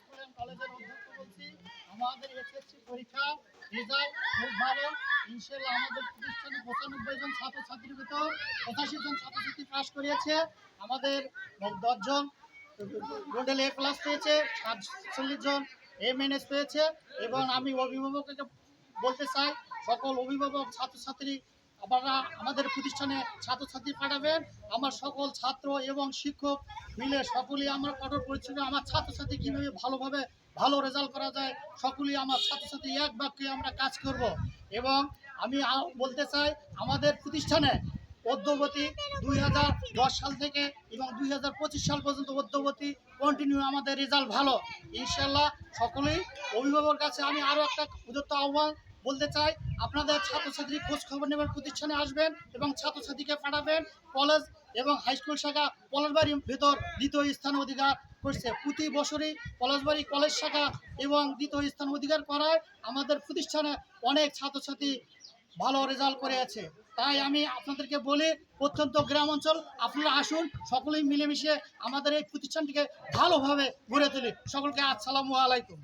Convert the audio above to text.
School and কলেজের অধ্যক্ষ বলছি, আমাদের এসএসসি পরীক্ষা রেজাল্ট খুব ভালো। ইনশাল্লাহ আমাদের প্রতিষ্ঠানে পঁচানব্বই জন ছাত্রছাত্রীর ভিতর পঁচাশি জন ছাত্রছাত্রী পাস করিয়েছে। আমাদের দশজন মডেল এ প্লাস পেয়েছে, সাতচল্লিশ জন এম এন এস পেয়েছে। এবং আমি অভিভাবককে বলতে চাই, সকল অভিভাবক, ছাত্রছাত্রী আপনারা আমাদের প্রতিষ্ঠানে ছাত্রছাত্রী পাঠাবেন। আমার সকল ছাত্র এবং শিক্ষক মিলে সকলেই আমার কঠোর পরিশ্রমে আমার ছাত্রছাত্রী কীভাবে ভালোভাবে ভালো রেজাল্ট করা যায়, সকলেই আমার ছাত্রছাত্রী এক বাক্যে আমরা কাজ করব। এবং আমি বলতে চাই, আমাদের প্রতিষ্ঠানে অদ্যবতী দুই হাজার দশ সাল থেকে এবং দুই হাজার পঁচিশ সাল পর্যন্ত অদ্যবতী কন্টিনিউ আমাদের রেজাল্ট ভালো। ইনশাল্লাহ সকলেই অভিভাবকের কাছে আমি আরও একটা উদ্যত আহ্বান বলতে চাই, আপনাদের ছাত্রছাত্রী খোঁজ খবর নেবার প্রতিষ্ঠানে আসবেন এবং ছাত্রছাত্রীকে পাঠাবেন। কলেজ এবং হাই স্কুল শাখা পলাশবাড়ির ভেতর দ্বিতীয় স্থান অধিকার করছে। প্রতি বছরই পলাশবাড়ি কলেজ শাখা এবং দ্বিতীয় স্থান অধিকার করায় আমাদের প্রতিষ্ঠানে অনেক ছাত্রছাত্রী ভালো রেজাল্ট করে আছে। তাই আমি আপনাদেরকে বলি, প্রত্যন্ত গ্রাম অঞ্চল, আপনারা আসুন, সকলেই মিলেমিশে আমাদের এই প্রতিষ্ঠানটিকে ভালোভাবে গড়ে তুলি। সকলকে আসসালামু আলাইকুম।